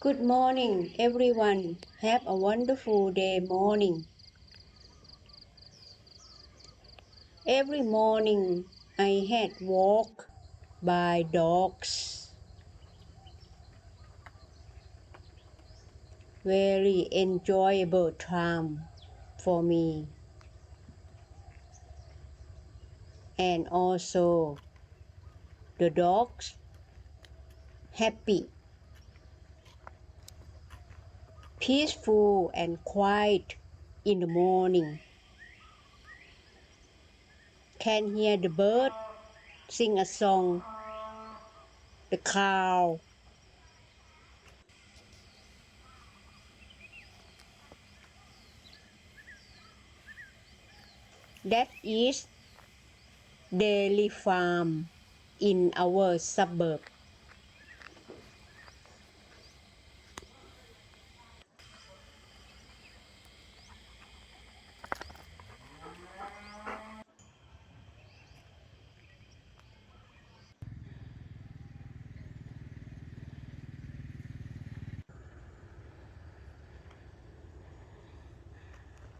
Good morning, everyone. Have a wonderful day morning. Every morning I had walk by dogs. Very enjoyable time for me. And also the dogs happy. Peaceful and quiet in the morning. Can hear the bird sing a song. The cow. That is dairy farm in our suburb.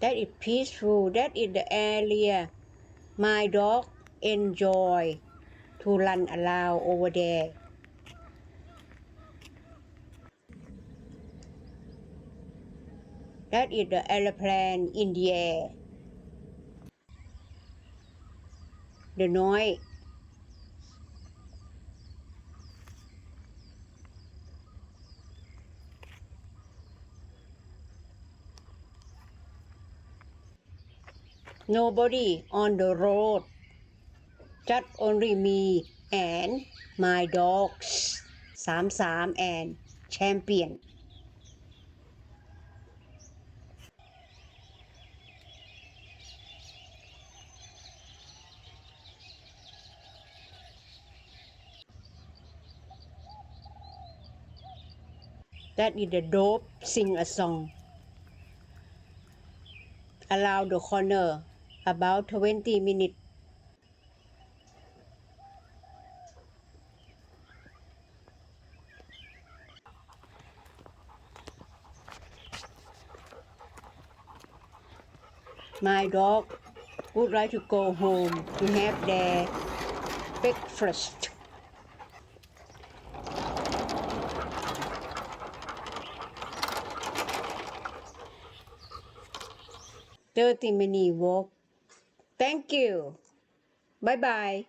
That is peaceful. That is the area my dog enjoy to run around over there. That is the aeroplane in the air. The noise. Nobody on the road. Just only me and my dogs. Sam Sam and Champion. That is the dope sing a song. Around the corner about 20 minutes. My dog would like to go home to have their breakfast. Thirty minute walk. Thank you. Bye bye.